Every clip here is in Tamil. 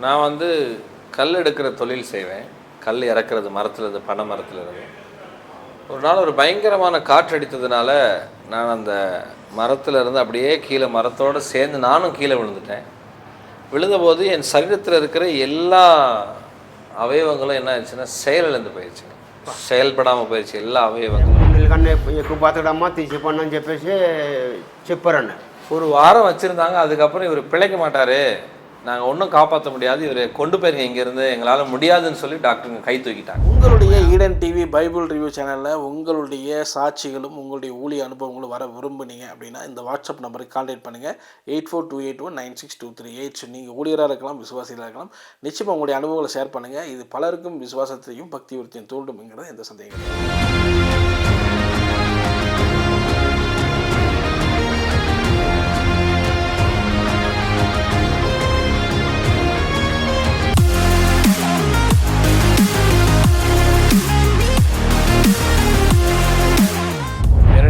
நான் வந்து கல் எடுக்கிற தொழில் செய்வேன் கல் இறக்குறது மரத்துல இருந்து பனை மரத்துல இருந்து ஒரு நாள் ஒரு பயங்கரமான காற்று அடித்ததுனால நான் அந்த மரத்துல இருந்து அப்படியே கீழே மரத்தோடு சேர்ந்து நானும் கீழே விழுந்துட்டேன் விழுந்தபோது என் சரீரத்தில் இருக்கிற எல்லா அவயவங்களும் என்ன ஆச்சுன்னா செயலிழந்து போயிடுச்சுங்க செயல்படாமல் போயிடுச்சு எல்லா அவயவங்களும் నీళ్ళకన్నా ఎక్కువ బతకడమ్మా తీసిపోండి అని చెప్పేసి చెప్పారండి ஒரு வாரம் வச்சுருந்தாங்க அதுக்கப்புறம் இவர் பிழைக்க மாட்டார் நாங்கள் ஒன்றும் காப்பாற்ற முடியாது. இவரை கொண்டு போயிருங்க இங்கேருந்து. எங்களால் முடியாதுன்னு சொல்லி டாக்டருங்க கை தூக்கிட்டாங்க. உங்களுடைய ஈடன் டிவி பைபிள் ரிவ்யூ சேனலில் உங்களுடைய சாட்சிகளும் உங்களுடைய ஊழிய அனுபவங்களும் வர விரும்புனீங்க அப்படின்னா இந்த வாட்ஸ்அப் நம்பருக்கு கான்டாக்ட் பண்ணுங்கள் eight four two eight one nine six two three eight நீங்கள் ஊழியராக இருக்கலாம் விசுவாசிகளாக இருக்கலாம். நிச்சயமாக உங்களுடைய அனுபவங்களை ஷேர் பண்ணுங்கள் இது பலருக்கும் விசுவாசத்தையும் பக்தி உறுத்தியும் தூண்டும்ங்கிறது எந்த சந்தேகம்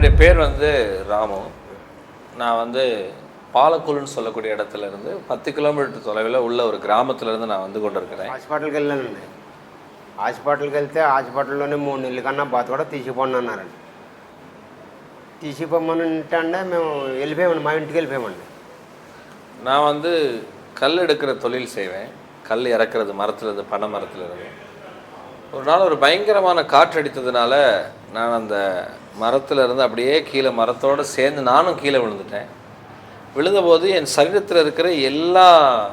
என்னுடைய பேர் வந்து ராமு நான் வந்து பாலக்குழுன்னு சொல்லக்கூடிய இடத்துல இருந்து பத்து கிலோமீட்டர் தொலைவில் உள்ள ஒரு கிராமத்துல இருந்து நான் வந்து கொண்டு இருக்கிறேன் హాస్పిటల్కి వెళ్ళానండి హాస్పిటల్కి వెళ్తే హాస్పిటల్లోనే మూడు నెలల కన్నా బతకూడ తీసిపోండి అన్నారండి తీసిపోమని అంటే మేము వెళ్ళిపోయామండి మా ఇంటికి వెళ్ళిపోయామండి நான் வந்து கல் எடுக்கிற தொழில் செய்வேன் கல் இறக்குறது மரத்துல இருந்து பனை மரத்துல இருந்து ஒரு நாள் ஒரு பயங்கரமான காற்று அடித்ததுனால நான் அந்த மரத்தில் இருந்து அப்படியே கீழே மரத்தோடு சேர்ந்து நானும் கீழே விழுந்துட்டேன். விழுந்தபோது என் சரீரத்தில் இருக்கிற எல்லா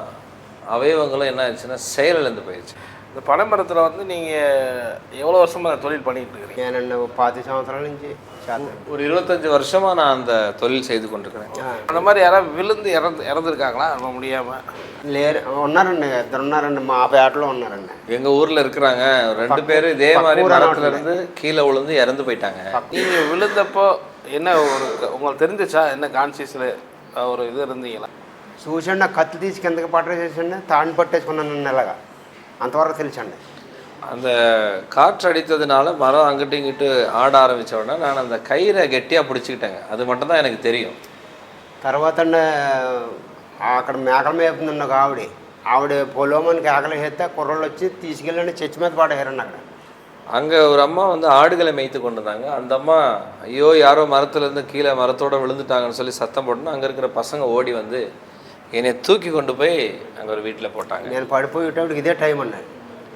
அவயவங்களும் என்ன ஆச்சுன்னா செயலிழந்து போயிடுச்சு. இந்த பனைமரத்தில் வந்து நீங்கள் எவ்வளோ வருஷமாக தொழில் பண்ணிட்டு இருக்கிறீங்க నేనండి ఓ పాతి సంవత్సరాల నుంచి చేస్తాను ஒரு இருபத்தஞ்சு வருஷமாக நான் அந்த தொழில் செய்து கொண்டிருக்கிறேன் அந்த மாதிரி யாராவது விழுந்து இறந்து இறந்துருக்காங்களா ரொம்ப முடியாமல் లేరు ఉన్నారండి ఇద్దరు ఉన్నారండి మా పేటలో ఉన్నారండి எங்கள் ஊரில் இருக்கிறாங்க ரெண்டு பேர் இதே மாதிரி மரத்துல இருந்து கீழே விழுந்து இறந்து போயிட்டாங்க நீங்கள் விழுந்தப்போ என்ன ஒரு உங்களுக்கு தெரிஞ்சிச்சா என்ன கான்சியஸில் ஒரு இது இருந்தீங்களா చూసండి ఆ కత్తి తీసి కిందకి పట్టేసేసండి తాడిని పట్టేసుకున్నానండి ఇలాగా అంతవరకు తెలుసండి அந்த காற்று அடித்ததுனால மரம் அங்கிட்டு இங்கிட்டு ஆட ஆரம்பிச்ச உடனே நான் அந்த கயிறை கெட்டியாக பிடிச்சிக்கிட்டேங்க அது மட்டும்தான் எனக்கு தெரியும் తర్వాత అండి, అక్కడ మేకల మేపుతుందండి ఒక ఆవిడ ఆవిడ పొలోమనికి ఆకలి వేస్తే కుర్రోళ్ళు వచ్చి తీసుకెళ్ళండి చర్చి మీద పడేయారండి అక్కడ அங்கே ஒரு அம்மா வந்து ஆடுகளை மேய்த்து கொண்டு இருந்தாங்க அந்த அம்மா ஐயோ யாரோ மரத்துலேருந்து கீழே மரத்தோட விழுந்துட்டாங்கன்னு சொல்லி சத்தம் போட்டுனா அங்கே இருக்கிற பசங்க ஓடி வந்து என்னை தூக்கி கொண்டு போய் அங்கே ஒரு வீட்டில் போட்டாங்க నేను పడిపోయేటప్పటికి ఇదే టైం అండి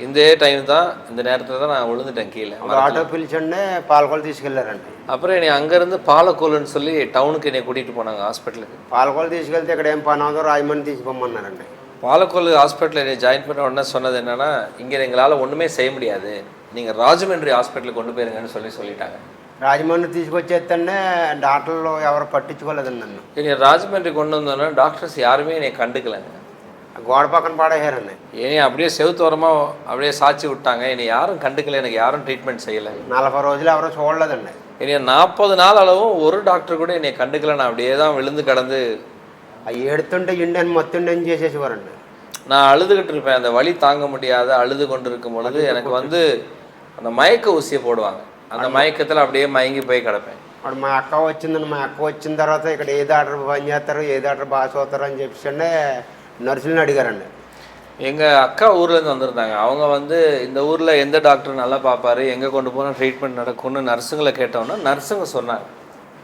இந்த டைம் தான் இந்த நேரத்தில் தான் நான் விழுந்துட்டேன் கீழே ఒక ఆటో పిలిచండి పాలకొలు తీసుకెళ్ళారండి அப்புறம் என்னை அங்கேருந்து பாலக்கோலுன்னு சொல்லி டவுனுக்கு என்னை கூட்டிகிட்டு போனாங்க ஹாஸ்பிட்டலுக்கு పాలకొలు తీసుకెళ్తే ఇక్కడ ఏం పని అవుతుందో రాజమండ్రి తీసిపోమన్నారండి பாலக்கோல் ஹாஸ்பிட்டலில் என்னை ஜாயின் பண்ண உடனே சொன்னது என்னன்னா இங்கே எங்களால் ஒன்றுமே செய்ய முடியாது நீங்கள் ராஜமன்றி ஹாஸ்பிட்டலுக்கு கொண்டு போயிருங்கன்னு சொல்லி சொல்லிட்டாங்க రాజమండ్రి తీసుకొచ్చేస్తే డాక్టర్లు ఎవరు పట్టించుకోలేదండి నన్ను என்னை ராஜமன்றி கொண்டு வந்தோன்னே டாக்டர்ஸ் யாருமே என்னை கண்டுக்கலைங்க గోడ పక్కన పడేయారండి என்னை அப்படியே செவுத்தோரமாக அப்படியே சாய்ச்சி விட்டாங்க என்னை யாரும் கண்டுக்கல எனக்கு யாரும் ட்ரீட்மெண்ட் செய்யலை నలభై రోజులు ఎవరో చూడలేదండి என்னை நாற்பது நாள் அளவும் ஒரு டாக்டர் கூட என்னை கண்டுக்கல நான் அப்படியே தான் விழுந்து கடந்து ఆ ఏడుతుంటే ఇండియన్ మొత్తం అని చేసేసేవారండి நான் அழுதுகிட்டு இருப்பேன் அந்த வலி தாங்க முடியாத அழுது கொண்டு இருக்கும் பொழுது எனக்கு வந்து அந்த மயக்க ஊசியை போடுவாங்க அந்த மயக்கத்தில் அப்படியே மயங்கி போய் கிடப்பேன் వాడు మా అక్క వచ్చిందండి మా అక్క వచ్చిన తర్వాత ఇక్కడ ఏ డాక్టర్ పని చేస్తారు ఏ డాక్టర్ బాగా చూస్తారు అని చెప్పేసి నర్సులను అడిగారండి எங்கள் அக்கா ஊர்லேருந்து வந்திருந்தாங்க அவங்க வந்து இந்த ஊரில் எந்த டாக்டர் நல்லா பார்ப்பாரு எங்கே கொண்டு போனால் ட்ரீட்மெண்ட் நடக்கும்னு நர்ஸுங்களை கேட்டோன்னா நர்ஸுங்க சொன்னாங்க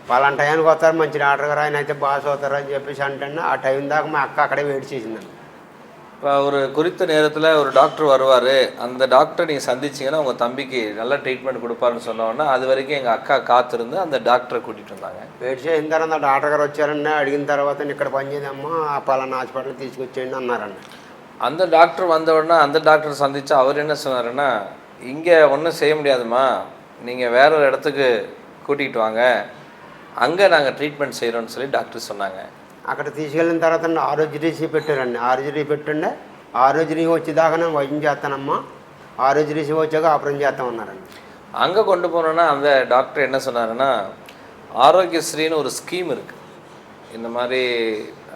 పలానా టైంకి వస్తారు మంచి డాక్టర్ గారు ఆయన అయితే బాగా చూస్తారు అని చెప్పేసి అంటే ఆ టైం దాకా మా అక్క అక్కడే వెయిట్ చేసిందండి இப்போ ஒரு குறித்த நேரத்தில் ஒரு டாக்டர் வருவார் அந்த டாக்டரை நீங்கள் சந்திச்சிங்கன்னா உங்கள் தம்பிக்கு நல்ல ட்ரீட்மெண்ட் கொடுப்பாருன்னு சொன்னோன்னா அது வரைக்கும் எங்கள் அக்கா காத்திருந்து அந்த டாக்டரை கூட்டிகிட்டு வந்தாங்க వెయిట్ చేసిన తర్వాత డాక్టర్ గారు వచ్చారండి అడిగిన తర్వాత "నేను ఇక్కడ పని చేయదమ్మా ఆ పలానా హాస్పిటల్ తీసుకొచ్చేయండి అన్నారండి அந்த டாக்டர் வந்த உடனே அந்த டாக்டர் சந்திச்சு அவர் என்ன சொன்னாருன்னா இங்கே ஒன்றும் செய்ய முடியாதும்மா நீங்கள் வேற ஒரு இடத்துக்கு கூட்டிகிட்டு வாங்க அங்கே நாங்கள் ட்ரீட்மெண்ட் செய்கிறோன்னு சொல்லி டாக்டர் சொன்னாங்க అక్కడ తీసుకెళ్ళిన తర్వాత అండి ఆరోగ్యరీసీ పెట్టారండి ఆరోగ్యరీ పెట్టండి ఆరోగ్యరీ వచ్చేదాకా నేను వైద్యం చేస్తానమ్మా ఆరోగ్యరీసీ వచ్చాక ఆపరేషన్ చేస్తామన్నారండి அங்கே கொண்டு போனோன்னா அந்த டாக்டர் என்ன சொன்னாருன்னா ஆரோக்கியஸ்ரீன்னு ஒரு ஸ்கீம் இருக்குது இந்த மாதிரி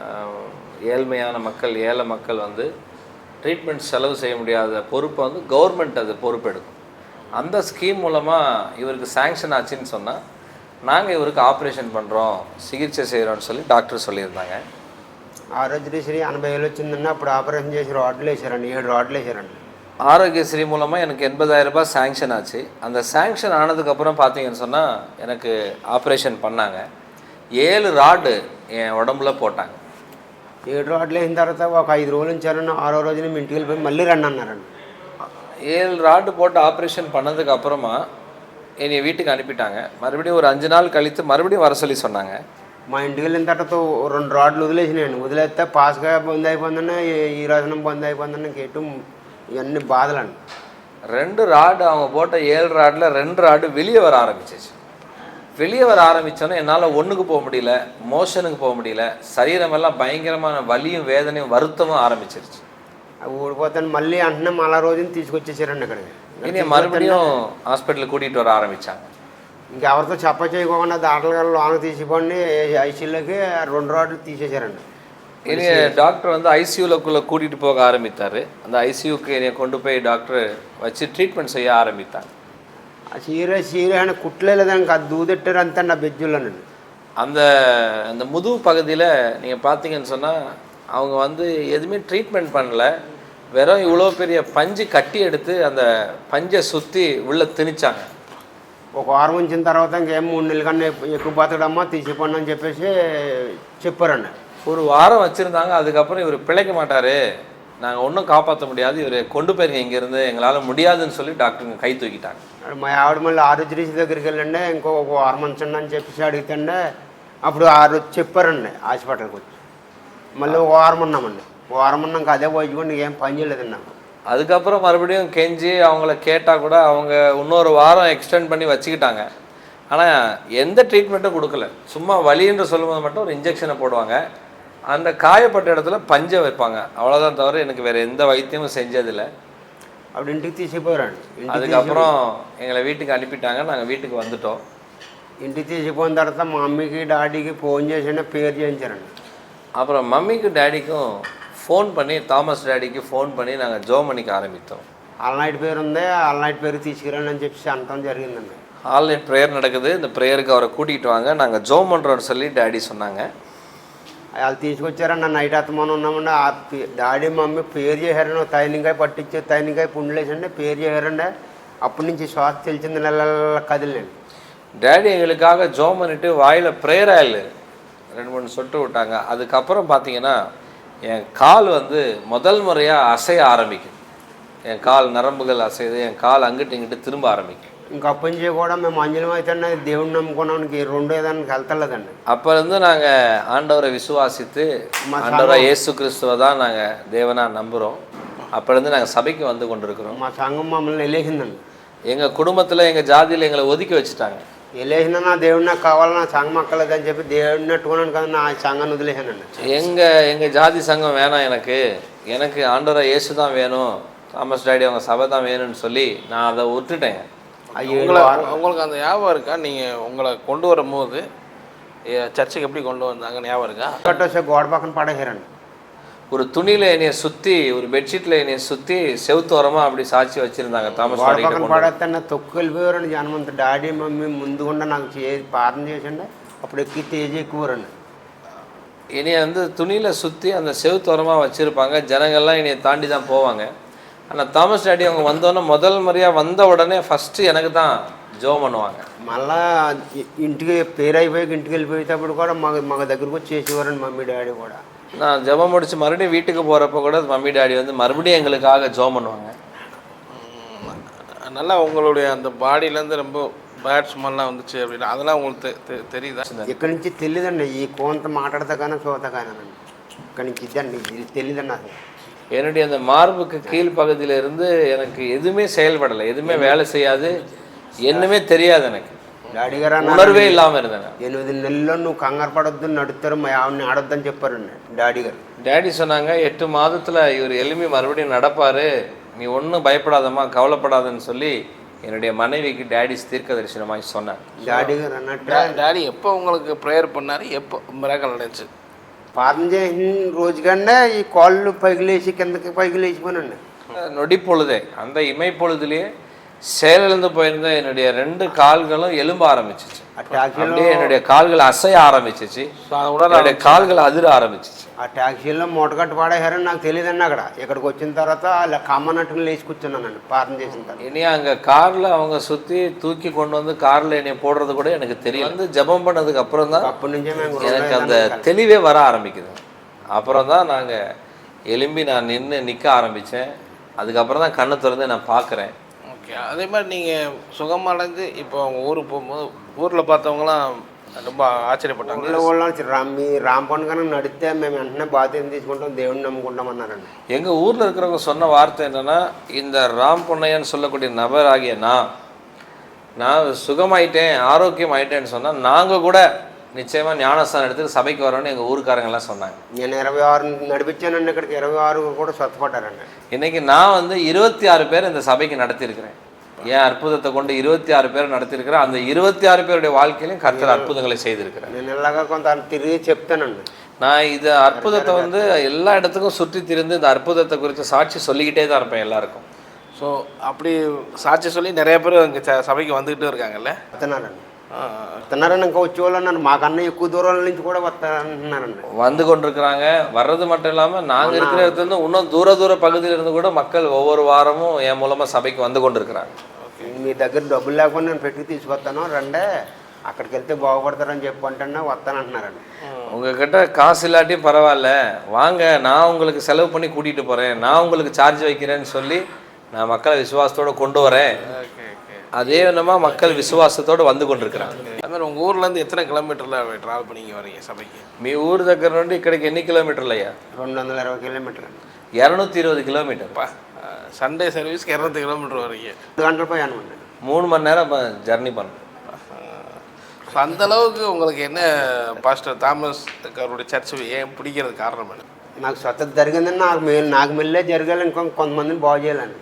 ஆஹ், ஏழ்மையான மக்கள் ஏழை மக்கள் வந்து ட்ரீட்மெண்ட் செலவு செய்ய முடியாத பொறுப்பை வந்து கவர்மெண்ட் அது பொறுப்பெடுக்கும் அந்த ஸ்கீம் மூலமாக இவருக்கு சேங்ஷன் ஆச்சுன்னு சொன்னால் நாங்கள் இவருக்கு ஆப்ரேஷன் பண்ணுறோம் சிகிச்சை செய்கிறோம்னு சொல்லி டாக்டர் சொல்லியிருந்தாங்க ఆరోగ్యశ్రీ ఎనభై వేలు వచ్చిందండి అప్పుడు ఆపరేషన్ చేసి రాడ్లు వేసారండి ఏడు రాడ్లు వేసారండి ஆரோக்கியஸ்ரீ மூலமாக எனக்கு எண்பதாயிரம் ரூபாய் சேங்ஷன் ஆச்சு அந்த சேங்ஷன் ஆனதுக்கப்புறம் பார்த்தீங்கன்னு சொன்னால் எனக்கு ஆப்ரேஷன் பண்ணாங்க ஏழு ராடு என் உடம்புல போட்டாங்க ఏడు రాడ్లు వేసిన తర్వాత ఒక ఐదు రోజులు ఉంచారండి ఆరో రోజున మీ ఇంటికి వెళ్ళిపోయి మళ్ళీ రండి అన్నారండి ஏழு ராடு போட்டு ஆப்ரேஷன் பண்ணதுக்கு அப்புறமா என்னை வீட்டுக்கு அனுப்பிட்டாங்க மறுபடியும் ஒரு அஞ்சு நாள் கழித்து மறுபடியும் வர சொல்லி சொன்னாங்க మా ఇంటికి వెళ్ళిన తర్వాత ఓ రెండు రాడ్లు వదిలేసినాయండి వదిలేస్తే పాస్గా బంద్ అయిపోయిందన్న ఈ రోజున బంద్ అయిపోయిందన్న కేటు ఇవన్నీ బాధలండి ரெண்டு ராடு அவங்க போட்ட ஏழு ராடில் ரெண்டு ராடு வெளியே வர ஆரம்பிச்சிச்சு வெளியே வர ஆரம்பித்தோன்னே என்னால் ஒன்றுக்கு போக முடியல மோஷனுக்கு போக முடியல சரீரமெல்லாம் பயங்கரமான வலியும் வேதனையும் வருத்தமும் ஆரம்பிச்சிருச்சு అవి ఊడిపోతాను మళ్ళీ అంటున్నా మళ్ళా రోజున తీసుకొచ్చేసారండి ఇక్కడికి இனி மறுபடியும் ஹாஸ்பிட்டலுக்கு கூட்டிகிட்டு வர ஆரம்பித்தாங்க ఇంకెవరితో చెప్ప చేయకుండా దాటలు లోన తీసిపోండి ఐసీలోకి రెండు రాడ్లు తీసేశారండి இனி டாக்டர் வந்து ஐசியூலக்குள்ளே கூட்டிகிட்டு போக ஆரம்பித்தார் அந்த ஐசியூக்கு என்னை கொண்டு போய் டாக்டர் வச்சு ட்ரீட்மெண்ட் செய்ய ஆரம்பித்தாங்க ఆ చీర చీర అని కుట్లేదండి అది దూదెట్టారు అంతే నా బెజ్జులోనండి அந்த அந்த முதுகு பகுதியில் நீங்கள் பார்த்தீங்கன்னு சொன்னால் அவங்க வந்து எதுவுமே ட்ரீட்மெண்ட் பண்ணல வெறும் இவ்வளோ பெரிய பஞ்சு கட்டி எடுத்து அந்த பஞ்சை சுற்றி உள்ளே திணிச்சாங்க ఒక వారం ఉంచిన తర్వాత ఇంకేం మూడు నెలల కన్నా ఎక్కు- ఎక్కువ బతకడమ్మా తీసిపోండి అని చెప్పేసి చెప్పారండి ஒரு வாரம் வச்சுருந்தாங்க அதுக்கப்புறம் இவர் பிழைக்க மாட்டார் நாங்கள் ஒன்றும் காப்பாற்ற முடியாது இவர் கொண்டு போயிருங்க இங்கேருந்து எங்களால் முடியாதுன்னு சொல்லி டாக்டருங்க கை தூக்கிட்டாங்க మా ఆవిడ మళ్ళీ ఆరోగ్యశ్రీ దగ్గరికి వెళ్ళండి ఇంకో ఒక వారం ఉంచండి అని చెప్పేసి అడుగుతుండే అప్పుడు ఆ రోజు చెప్పారండి హాస్పిటల్కి వచ్చి మళ్ళీ ఒక వారం ఉన్నామండి ఒక వారం ఉన్నాక అదే పోయించుకోండి ఏం పని చేయలేదండి నాకు அதுக்கப்புறம் மறுபடியும் கெஞ்சி அவங்கள கேட்டால் கூட அவங்க இன்னொரு வாரம் எக்ஸ்டெண்ட் பண்ணி வச்சுக்கிட்டாங்க ஆனால் எந்த ட்ரீட்மெண்ட்டும் கொடுக்கல சும்மா வலின்னு சொல்லும்போது மட்டும் ஒரு இன்ஜெக்ஷனை போடுவாங்க அந்த காயப்பட்ட இடத்துல பஞ்சை வைப்பாங்க அவ்வளோதான் தவிர எனக்கு வேறு எந்த வைத்தியமும் செஞ்சதில்லை అప్పుడు ఇంటికి తీసిపోయారండి ఇంటికి அதுக்கப்புறம் எங்களை வீட்டுக்கு அனுப்பிட்டாங்க நாங்கள் வீட்டுக்கு வந்துட்டோம் ఇంటికి తీసిపోయిన తర్వాత మా మమ్మీకి డాడీకి ఫోన్ చేసి పేరు చేయించారండి அப்புறம் மம்மிக்கும் டேடிக்கும் ஃபோன் பண்ணி தாமஸ் டேடிக்கு ஃபோன் பண்ணி நாங்கள் ஜோம் பண்ணிக்க ஆரம்பித்தோம் ఆల్నైట్ పేరు ఉంది ఆల్నైట్ పేరు తీసుకురండి అని చెప్పేసి అనటం జరిగిందండి ஆன்லைன் ப்ரேயர் நடக்குது இந்த ப்ரேயருக்கு அவரை கூட்டிகிட்டு வாங்க நாங்கள் ஜோம் பண்ணுறோன்னு சொல்லி டேடி சொன்னாங்க వాళ్ళు తీసుకొచ్చారండి నైట్ అత్తమానం ఉన్నామండి ఆ పే- డాడీ మమ్మీ పేరు చేశారండి తైనికాయ పట్టించి తైనికాయ పుండ్లేసండి పేరు చేశారండి అప్పటి నుంచి శ్వాస తెలిసింది నెల కదిలండి டேடி எங்களுக்காக ஜோம் பண்ணிட்டு வாயில் ப்ரேயர் ஆயில் ரெண்டு மூணு சொட்டு விட்டாங்க அதுக்கப்புறம் பார்த்தீங்கன்னா என் கால் வந்து முதல் முறையாக அசைய ஆரம்பிக்கும். என் கால் நரம்புகள் அசையுது என் కాలు అంగిటి ఇంగిటి తిరుమ ఆరంభించాం ఇంకా అప్పటి నుంచి కూడా మేము అంజనం అయితే దేవుడు నమ్ముకోవడానికి రెండో దానికి వెళ్తలేదండి அப்போருந்து நாங்கள் ஆண்டவரை விசுவாசித்து ஆண்டவரை இயேசு கிறிஸ்துவை தான் நாங்கள் தேவனாக நம்புகிறோம் அப்போருந்து நாங்கள் சபைக்கு வந்து கொண்டிருக்கிறோம். మా సంఘం మమ్మల్ని వెళ్ళేసిందండి எங்கள் குடும்பத்தில் எங்கள் ஜாதியில் எங்களை ஒதுக்கி வச்சுட்டாங்க. వెళ్ళేసిన నా దేవుడు నాకు కావాలి నా సంఘం అక్కలేదని చెప్పి దేవుడిని నట్టుకున్నాను కదా నా సంఘాన్ని వదిలేసానండి எங்கள் எங்கள் ஜாதி சங்கம் வேணாம் எனக்கு எனக்கு ஆண்டவரை இயேசு தான் வேணும் தாமஸ் டாடி அவங்க சபை தான் வேணும்னு சொல்லி நான் அதை விட்டுட்டேன் ఆ ఏడు உங்களை వారం உங்களுக்கு அந்த ஞாபகம் இருக்கா நீங்கள் உங்களை கொண்டு வரும்போது ஏ, சர்ச்சுக்கு எப்படி கொண்டு வந்தாங்க ஞாபகம் இருக்கா కట్టొస్తే గోడ పక్కన పడేసారండి ஒரு துணியில் என்னைய சுற்றி ஒரு பெட்ஷீட்டில் என்னைய சுற்றி செவுத்தோரமாக அப்படி சாட்சி வச்சுருந்தாங்க தாமஸ் గోడ டாடி పక్కన పడేస్తే నా తొక్కు వెళ్ళిపోయారండి జనమంత డాడీ మమ్మీ ముందుకుండా నాకు చే ప్రార్థన చేసండి అప్పుడు ఎక్కి తేజీ ఎక్కువరండి என்னைய வந்து துணியில் சுற்றி அந்த செவுத்தோரமாக வச்சுருப்பாங்க ஜனங்கள்லாம் என்னைய தாண்டி தான் போவாங்க ஆனால் தாமஸ் டாடி அவங்க வந்தோன்னே முதல் முறையாக வந்த உடனே ஃபஸ்ட்டு எனக்கு தான் ஜோ பண்ணுவாங்க మళ్ళా ఇ- ఇంటికి పేరు అయిపోయి ఇంటికి వెళ్ళిపోయేటప్పుడు కూడా మగ మగ దగ్గరకు వచ్చి చేసేవారండి మమ్మీ డాడీ కూడా நான் ஜெபம் முடிச்சு மறுபடியும் வீட்டுக்கு போகிறப்ப கூட மம்மி டாடி வந்து மறுபடியும் எங்களுக்காக ஜோ பண்ணுவாங்க ம், நல்லா உங்களுடைய அந்த பாடியிலேருந்து ரொம்ப பேட் ஸ்மெல்லாம் வந்துச்சு அப்படின்னா அதெல்லாம் உங்களுக்கு தெ- தெ- தெரியுதா ఇక్కడి నుంచి తెలియదండి ఈ కోంత మాట్లాడతా కానీ చూత కానండి ఇక్కడి నుంచి ఇదండి ఇది తెలియదండి అసలు என்னுடைய அந்த மார்புக்கு கீழ் பகுதியில இருந்து எனக்கு எதுவுமே செயல்படலை எதுவுமே வேலை செய்யாது என்னமே தெரியாது எனக்கு డాడీ గారు అన్నారు உணர்வே இல்லாமல் இருந்தேன் நான். ఎనిమిది నెలల్లో నువ్వు కంగారు పడొద్దు నడుస్తారు మా ఆవిడని ఆడొద్దని చెప్పారండి డాడీ గారు டேடி சொன்னாங்க எட்டு மாதத்துல இவர் எலும்பி மறுபடியும் நடப்பாரு நீ ஒன்றும் பயப்படாதம்மா கவலைப்படாதன்னு சொல்லி என்னுடைய மனைவிக்கு டேடி தீர்க்க தரிசனமாய் சொன்னாங்க డాడీ గారు అన్నట్టు டாடி எப்போ உங்களுக்கு ப்ரேயர் பண்ணாரு எப்போ மிராக்கல் நடந்துச்சு ప్రార్థన చేసిన రోజు కన్నా ఈ కాళ్ళు పైకి లేచి కిందకి పైకి లేచిపోనండి நொடி பொழுதே அந்த இமை பொழுதுலேயே செயலிழந்து போயிருந்த என்னுடைய ரெண்டு கால்களும் எலும்ப ஆரம்பிச்சிச்சு ఆ ట్యాక్సీలో அப்படியே என்னுடைய கால்கள் அசைய ஆரம்பிச்சிச்சு ஸோ அதை உணர என்னுடைய கால்கள் அதிர ஆரம்பிச்சிச்சு ఆ ట్యాక్సీలో మూటగట్టు పాడేశారని నాకు తెలియదండి అక్కడ ఇక్కడికి వచ్చిన తర్వాత అలా కమ్మనట్టుకుని లేచి కూర్చున్నానండి పార్థన చేసిన తర్వాత இனி அங்கே காரில் அவங்க சுற்றி தூக்கி கொண்டு வந்து காரில் என்னை போடுறது கூட எனக்கு தெரியல வந்து ஜெபம் பண்ணதுக்கு அப்புறம் தான் అప్పటి నుంచే మేము எனக்கு அந்த தெளிவே வர ஆரம்பிக்குது அப்புறம் தான் நாங்கள் எலும்பி நான் நின்று நிற்க ஆரம்பித்தேன் அதுக்கப்புறம் தான் கண்ணை திறந்து நான் பார்க்குறேன் ஓகே அதே மாதிரி நீங்கள் சுகமடைந்து இப்போ அவங்க ஊருக்கு போகும்போது ஊரில் பார்த்தவங்களாம் ரொம்ப ஆச்சரியப்பட்டாங்க ఊళ్ళో వాళ్ళు రామ్ మీ రామ్ పండుగ నడిస్తే మేము వెంటనే బాధ్యత తీసుకుంటాం దేవుడిని నమ్ముకుంటాం అన్నారండి எங்கள் ஊரில் இருக்கிறவங்க சொன்ன வார்த்தை என்னன்னா இந்த ராம் பொன்னையன் சொல்லக்கூடிய நபர் ஆகிய நான் நான் சுகமாயிட்டேன் ஆரோக்கியம் ஆயிட்டேன்னு சொன்னால் நாங்கள் கூட நிச்சயமாக ஞானஸ்தானம் எடுத்து சபைக்கு வரோன்னு எங்கள் ஊருக்காரங்கெல்லாம் சொன்னாங்க నేను ఇరవై ఆరు నడిపించానండి ఇక్కడికి ఇరవై ఆరు కూడా స్వచ్ఛపడ్డారండి இன்னைக்கு நான் வந்து இருபத்தி ஆறு பேர் இந்த சபைக்கு நடத்தியிருக்கிறேன் என் அற்புதத்தை கொண்டு இருபத்தி ஆறு பேர் நடத்தியிருக்கிறேன் அந்த இருபத்தி ஆறு பேருடைய வாழ்க்கையிலும் கர்த்தர் அற்புதங்களை செய்திருக்கிறேன் నేను ఇలాగా కొంత తిరిగి చెప్తానండి நான் இது அற்புதத்தை வந்து எல்லா இடத்துக்கும் சுற்றி திரிந்து இந்த அற்புதத்தை குறித்து சாட்சி சொல்லிக்கிட்டே தான் இருப்பேன் எல்லாருக்கும் ஸோ அப்படி சாட்சி சொல்லி நிறைய பேர் இங்கே சபைக்கு வந்துக்கிட்டு இருக்காங்கல்ல వస్తున్నారండి ஆ, వస్తున్నారని ఇంకా వచ్చేవాళ్ళు అన్నారు మాకన్నా ఎక్కువ దూరం నుంచి కూడా వస్తారంటున్నారండి வந்து கொண்டிருக்கிறாங்க வர்றது மட்டும் இல்லாமல் நாங்கள் இருக்கிற இடத்துல இருந்து இன்னும் தூர தூர பகுதியில இருந்து கூட மக்கள் ஒவ்வொரு வாரமும் என் மூலமாக சபைக்கு வந்து கொண்டிருக்கிறாங்க మీ దగ్గర డబ్బులు లేకుండా నేను పెట్టి తీసుకొస్తాను రండే అక్కడికి వెళ్తే బాగుపడతారని చెప్పి అంటున్నా వస్తానంటున్నారండి உங்ககிட்ட காசு இல்லாட்டியும் பரவாயில்ல வாங்க நான் உங்களுக்கு செலவு பண்ணி கூட்டிகிட்டு போகிறேன் நான் உங்களுக்கு சார்ஜ் வைக்கிறேன்னு சொல்லி நான் மக்களை விசுவாசத்தோடு கொண்டு வரேன் ஓகே ஓகே அதே விதமாக மக்கள் விசுவாசத்தோடு வந்து கொண்டிருக்கிறாங்க அது மாதிரி உங்கள் ஊர்லேருந்து எத்தனை கிலோமீட்டரில் ட்ராவல் பண்ணி இங்க வரீங்க சபைக்கு మీ ఊరు దగ్గర నుండి ఇక్కడికి ఎన్ని కిలోమీటర్లు అయ్యా రెండు వందల ఇరవై కిలోమీటర్లు అండి இரநூத்தி இருபது கிலோமீட்டர் சண்டே சர்வீஸ்க்கு இரநூத்தி கிலோமீட்டர் வரீங்க రెండు గంటల పోయాను అండి மூணு மணி நேரம் ஜர்னி பண்ணணும் ஸோ அந்த அளவுக்கு உங்களுக்கு என்ன பாஸ்டர் தாமஸ் அவருடைய சர்ச் ஏன் பிடிக்கிறது காரணம் என்ன నాకు స్వచ్ఛత జరిగిందని నాకు మేలు నాకు మెల్లే జరగాలి ఇంకో కొంతమందిని బాగు చేయాలండి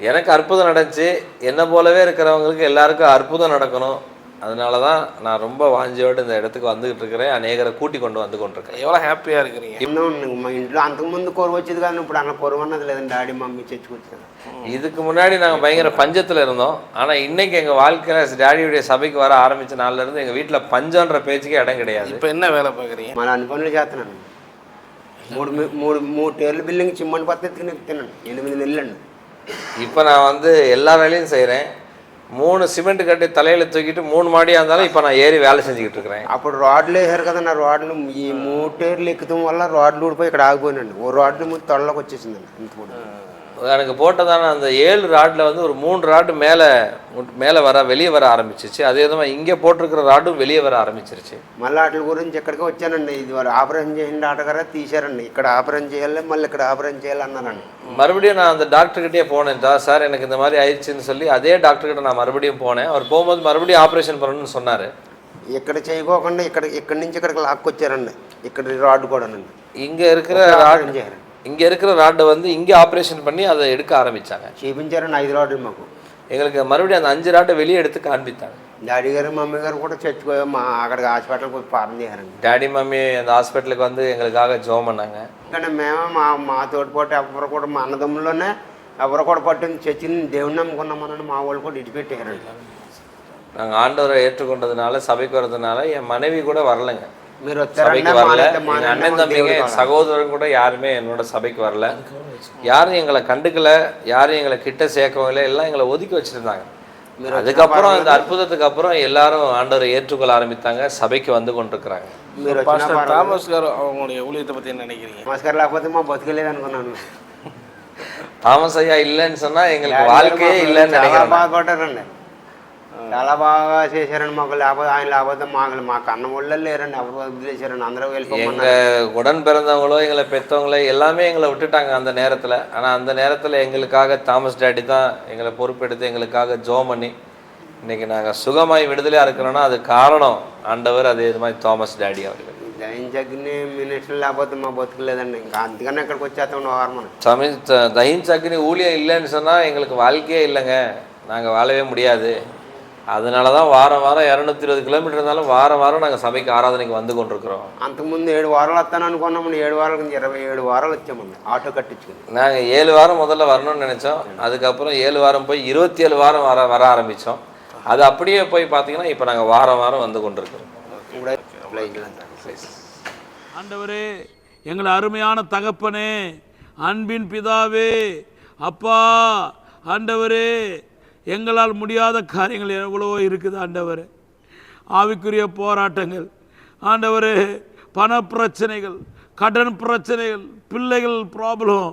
எனக்கு அற்புதம் நடந்துச்சு என்னை போலவே இருக்கிறவங்களுக்கு எல்லாருக்கும் அற்புதம் நடக்கணும் அதனால தான் நான் ரொம்ப வாஞ்சியோடு இந்த இடத்துக்கு வந்துகிட்டு இருக்கிறேன் அநேகரை கூட்டி கொண்டு வந்து கொண்டிருக்கேன் எவ்வளோ ஹாப்பியாக இருக்கிறீங்க ఎన్నో ఉన్నాయి. మా ఇంట్లో అంతకుముందు కొరువు వచ్చేది కానీ ఇప్పుడు అన్న కొరువు అన్నది లేదండి డాడీ మమ్మీ చచ్చికొచ్చాను இதுக்கு முன்னாடி நாங்கள் பயங்கர பஞ்சத்தில் இருந்தோம் ஆனால் இன்னைக்கு எங்கள் வாழ்க்கையில் டேடியுடைய சபைக்கு வர ஆரம்பித்த நாள்ல இருந்து எங்கள் வீட்டில் பஞ்சன்ற பேச்சுக்கே இடம் கிடையாது இப்போ என்ன வேலை பார்க்குறீங்க మళ్ళీ అన్ని పనులు చేస్తున్నాను మూడు మీ- మూడు మూడు టేర్ల బిల్డింగ్ చిమ్మని పత్తి ఎత్తుకుని ఎక్కుతానండి ఎనిమిది నెలలు అండి இப்போ நான் வந்து எல்லா வேலையும் செய்கிறேன் மூணு சிமெண்ட் கட்டி தலையில் தூக்கிட்டு மூணு மாடியாக இருந்தாலும் இப்போ நான் ஏறி வேலை செஞ்சுக்கிட்டு இருக்கிறேன் అప్పుడు రాడ్లు వేసారు కదా నా రాడ్లు ఈ మూడు టేర్లు ఎక్కుతాం వల్ల రాడ్లు ఊడిపోయి ఇక్కడ ఆగిపోయినండి ఓ రాడ్లు ముందు తొడలోకి వచ్చేసిందండి ఇంత కూడా எனக்கு போட்டதான அந்த ஏழு ராட்டில் வந்து ஒரு மூணு ராடு மேலே மேலே வர வெளியே வர ஆரம்பிச்சிச்சு அதே விதமாக இங்கே போட்டிருக்கிற ராடும் வெளியே வர ஆரம்பிச்சிருச்சு మళ్ళీ వాటి గురించి ఇక్కడికి వచ్చానండి ఇది వారు ఆపరేషన్ చేయండి ఆటగారా తీశారండి ఇక్కడ ఆపరేషన్ చేయాలి మళ్ళీ ఇక్కడ ఆపరేషన్ చేయాలి అన్నారండి மறுபடியும் நான் அந்த டாக்டர்கிட்டயே போனேன் "தா, சார் எனக்கு இந்த மாதிரி ஆயிடுச்சுன்னு சொல்லி அதே டாக்டர்கிட்ட நான் மறுபடியும் போனேன் அவர் போகும்போது மறுபடியும் ஆப்ரேஷன் பண்ணணும்னு சொன்னார் ఇక్కడ చేయకోకుండా ఇక్కడ ఇక్కడి నుంచి ఇక్కడికి లాక్కొచ్చారండి ఇక్కడ రాడ్ కూడానండి இங்கே இருக்கிற ராட் ఆపరేషన్ చేయారు இங்கே இருக்கிற ராட்டை வந்து இங்கே ஆப்ரேஷன் பண்ணி அதை எடுக்க ஆரம்பித்தாங்க చేయించారండి ఐదు రాడ్లు మాకు எங்களுக்கு மறுபடியும் அந்த அஞ்சு ராட்டை வெளியே எடுத்து காண்பித்தாங்க డాడీ గారు మమ్మీ గారు కూడా చచ్చిపో మా అక్కడికి హాస్పిటల్కి పోయి పారం చేశారండి டாடி மம்மி அந்த ஹாஸ்பிட்டலுக்கு வந்து எங்களுக்காக ஜோம் பண்ணாங்க కానీ మేము మా మా తోటిపాటు ఎవరు కూడా మా అన్నదమ్ముల్లోనే ఎవరు కూడా పట్టుని చచ్చిని దేవుని నమ్ముకున్నామని మా వాళ్ళు కూడా ఇడిచిపెట్టారండి நாங்கள் ஆண்டவரை ஏற்றுக்கொண்டதுனால சபைக்கு வர்றதுனால என் மனைவி கூட வரலைங்க మీరు వచ్చారంటే அண்ணன் தம்பிங்க சகோதரன் கூட யாருமே என்னோட சபைக்கு வரல. யாரும் எங்களை கண்டுக்கல யாரும் எங்களை கிட்ட சேர்க்கவும் எல்லாம் எங்களை ஒதுக்கி வச்சுருந்தாங்க. அதுக்கப்புறம் இந்த அற்புதத்துக்கு அப்புறம் எல்லாரும் ஆண்டவரை ஏற்றுக்கொள்ள ஆரம்பித்தாங்க சபைக்கு வந்து கொண்டிருக்கிறாங்க. தாமஸ் கார் அவங்களுடைய ஊழியத்தை பற்றி என்ன நினைக்கிறீங்க? மாஸ்கர்ல அப்போதுமா பத்துக்கலே தாமஸ் ஐயா இல்லைன்னு சொன்னா எங்களுக்கு வாழ்க்கையே இல்லைன்னு நினைக்கிறேன் బాధపడ్డారండి చాలా బాగా చేశారండి మాకు లేకపోతే ఆయన లేకపోతే మాకు మా కన్న వాళ్ళు లేరండి ఎవరు వదిలేశారండి అందరూ எங்க వెళ్ళిపోమన్నారు உடன் பிறந்தவங்களோ எங்களை பெற்றவங்களோ எல்லாமே எங்களை விட்டுட்டாங்க அந்த நேரத்துல ஆனா அந்த நேரத்துல எங்களுக்காக தாமஸ் டாடி தான் எங்களை பொறுப்பெடுத்து எங்களுக்காக ஜோம் பண்ணி இன்னைக்கு நாங்க சுகமாய் விடுதலையா இருக்கிறோம்னா அது காரணம் ஆண்டவர் அதே இது மாதிரி தாமஸ் டாடி அவர்கள் దయించగ్ని మినిస్టర్ లేకపోతే మా బతుకులేదండి ఇంకా అందుకని ఇక్కడికి వచ్చేస్తాం వారం சமி த- தயின் சக்னி ஊழியம் இல்லைன்னு சொன்னா எங்களுக்கு வாழ்க்கையே இல்லைங்க நாங்க வாழவே முடியாது அதனால தான் வாரம் வாரம் இரநூத்தி இருபது கிலோமீட்டர் இருந்தாலும் வாரம் வாரம் நாங்க சபைக்கு ஆராதனைக்கு வந்து கொண்டிருக்கிறோம் అంతకుముందు ఏడు వారాలు వస్తాను అనుకున్నామండి ఏడు వారాల నుంచి ఇరవై ఏడు వారాలు వచ్చామండి ఆటో కట్టించుకుని நாங்கள் ஏழு வாரம் முதல்ல வரணும்னு நினச்சோம் அதுக்கப்புறம் ஏழு வாரம் போய் இருபத்தி ஏழு வாரம் வர வர ஆரம்பித்தோம் அது அப்படியே போய் பார்த்தீங்கன்னா இப்போ நாங்கள் வாரம் வாரம் வந்து கொண்டிருக்கிறோம் கூட பிள்ளைங்களாம் தான் ஆண்டவரே எங்களை அருமையான தகப்பனே அன்பின் பிதாவே அப்பா ஆண்டவரே எங்களால் முடியாத காரியங்கள் எவ்வளவோ இருக்குது ஆண்டவர். ஆவிக்குரிய போராட்டங்கள் ஆண்டவர் பண பிரச்சனைகள் கடன் பிரச்சனைகள் பிள்ளைகள் ப்ராப்ளம்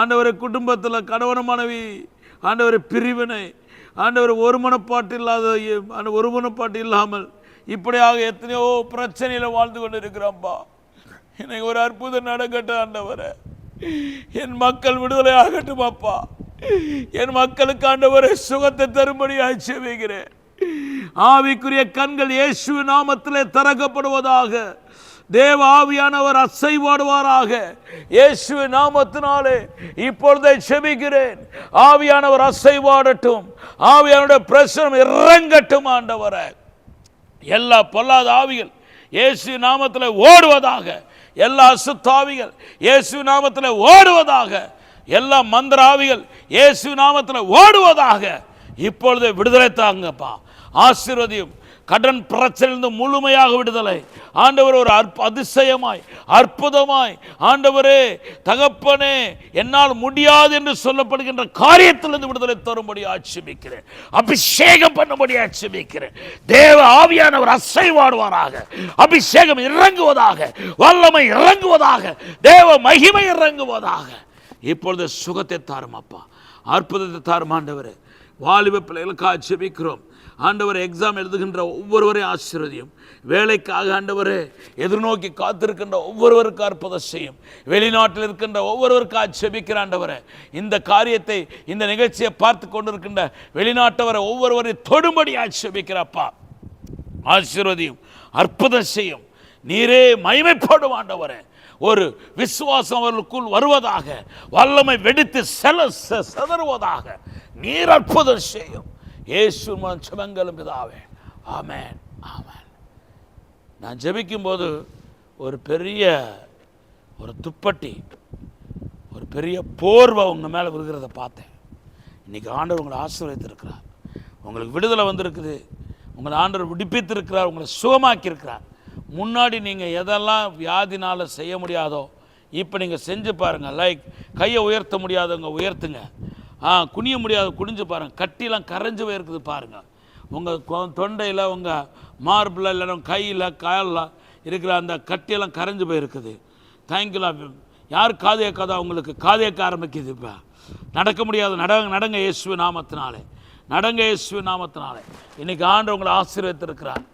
ஆண்டவர் குடும்பத்தில் கணவன மனைவி ஆண்டவர் பிரிவினை ஆண்டவர் ஒருமனப்பாட்டு இல்லாத ஒரு ஒருமனப்பாட்டு இல்லாமல் இப்படியாக எத்தனையோ பிரச்சனையில் வாழ்ந்து கொண்டு இருக்கிறோம்ப்பா எனக்கு ஒரு அற்புதம் நடக்கட்டும் ஆண்டவரை. என் மக்கள் விடுதலை ஆகட்டும் அப்பா. என் மக்களுக்கு ஆண்டவரே சுகத்தை தரும்படி ஆட்சேபிக்கிறேன் ஆவிக்குரிய கண்கள் இயேசு நாமத்திலே திறக்கப்படுவதாக தேவ ஆவியானவர் அசைவாடுவாராக. இயேசு நாமத்தினாலே இப்பொழுதே செபிக்கிறேன். ஆவியானவர் அசைவாடட்டும் ஆவியானுடைய பிரசனம் இறங்கட்டும் ஆண்டவரை. எல்லா பொல்லாத ஆவிகள் இயேசு நாமத்தில் ஓடுவதாக எல்லா அசுத்தாவிகள் இயேசு நாமத்தில் ஓடுவதாக எல்லா மந்திர ஆவிகள் இயேசு நாமத்தில் ஓடுவதாக இப்பொழுது விடுதலை தாங்கப்பா. ஆசீர்வதியும். கடன் பிரச்சனையிலிருந்து முழுமையாக விடுதலை. ஆண்டவர் ஒரு அற்ப அதிசயமாய் அற்புதமாய். ஆண்டவரே தகப்பனே என்னால் முடியாது என்று சொல்லப்படுகின்ற காரியத்திலிருந்து விடுதலை தரும்படி ஆட்சேபிக்கிறேன். அபிஷேகம் பண்ணும்படி ஆட்சேபிக்கிறேன். தேவ ஆவியானவர் அசைவாடுவாராக. அபிஷேகம் இறங்குவதாக வல்லமை இறங்குவதாக தேவ மகிமை இறங்குவதாக. இப்பொழுது சுகத்தை தாரும் அப்பா. அற்புதத்தை தாரும் ஆண்டவர். வாலிப பிள்ளைகளுக்காக ஆட்சேபிக்கிறோம் ஆண்டவர் எக்ஸாம் எழுதுகின்ற ஒவ்வொருவரையும் ஆசீர்வதியும். வேலைக்காக ஆண்டவர் எதிர்நோக்கி காத்திருக்கின்ற ஒவ்வொருவருக்கு அற்புதம் செய்யும். வெளிநாட்டில் இருக்கின்ற ஒவ்வொருவருக்காக செபிக்கிற ஆண்டவரே இந்த காரியத்தை இந்த நிகழ்ச்சியை பார்த்து கொண்டிருக்கின்ற வெளிநாட்டவரை ஒவ்வொருவரையும் தொடும்படி ஆட்சேபிக்கிறப்பா ஆசீர்வதியும் அற்புதம் செய்யும். நீரே மகிமைப்படும் ஆண்டவரை. ஒரு விசுவாசம் அவர்களுக்குள் வருவதாக வல்லமை வெடித்து செல செ- செதறுவதாக. நீர் அற்புதம் செய்யும். ஏசு மூலம் சுமங்கலும் பிதாவே. ஆமேன் ஆமேன். நான் ஜெபிக்கும்போது ஒரு பெரிய ஒரு துப்பட்டி ஒரு பெரிய போர்வை உங்கள் மேலே விழுகிறத பார்த்தேன். இன்னைக்கு ஆண்டவர் உங்களை ஆசீர்வதித்திருக்கிறார். உங்களுக்கு விடுதலை வந்திருக்குது. உங்களை ஆண்டவர் விடுப்பித்திருக்கிறார். உங்களை சுகமாக்கியிருக்கிறார். முன்னாடி நீங்கள் எதெல்லாம் வியாதினால் செய்ய முடியாதோ இப்போ நீங்கள் செஞ்சு பாருங்கள் லைக் கையை உயர்த்த முடியாதவங்க உயர்த்துங்க. ஆ குனிய முடியாத குனிஞ்சு பாருங்கள் கட்டிலாம் கரைஞ்சு போயிருக்குது பாருங்கள் உங்கள் தொண்டையில் உங்கள் மார்பில் இல்லைன்னா கையில் காலில் இருக்கிற அந்த கட்டியெல்லாம் கரைஞ்சு போயிருக்குது. தேங்க்யூலா யார் காது ஏற்காதோ அவங்களுக்கு காது ஏற்க ஆரம்பிக்குது இப்போ. நடக்க முடியாத. நட நடங்க இயேசு நாமத்தினாலே. நடங்க இயேசு நாமத்தினாலே. இன்னைக்கு ஆண்டு உங்களை ஆசீர்வதித்திருக்கிறார்.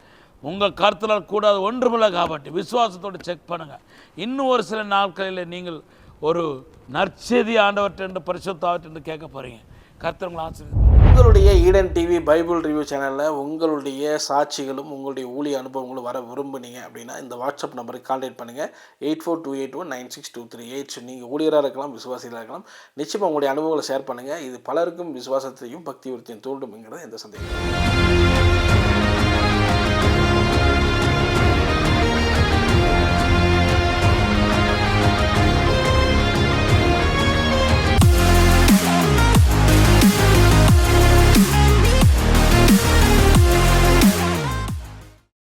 உங்கள் கருத்தில் கூடாது ஒன்றுமில்ல காப்பாட்டி விசுவாசத்தோடு செக் பண்ணுங்கள் இன்னும் ஒரு சில நாட்களில் நீங்கள் ஒரு நற்செய்தி ஆண்டவர்கிட்ட என்று கேட்க போகிறீங்க கருத்தவங்களை ஆசிரியர் உங்களுடைய ஈடன் டிவி பைபிள் ரிவ்யூ சேனலில் உங்களுடைய சாட்சிகளும் உங்களுடைய ஊழிய அனுபவங்களும் வர விரும்புனீங்க அப்படின்னா இந்த வாட்ஸ்அப் நம்பருக்கு கான்டாக்ட் பண்ணுங்கள் eight four two eight one nine six two three eight நீங்கள் ஊழியராக இருக்கலாம் விசுவாசிகளாக இருக்கலாம். நிச்சயமாக உங்களுடைய அனுபவங்களை ஷேர் பண்ணுங்கள் இது பலருக்கும் விசுவாசத்தையும் பக்தி உறுத்தியும் தூண்டும்ங்கிறது எந்த சந்தேகம்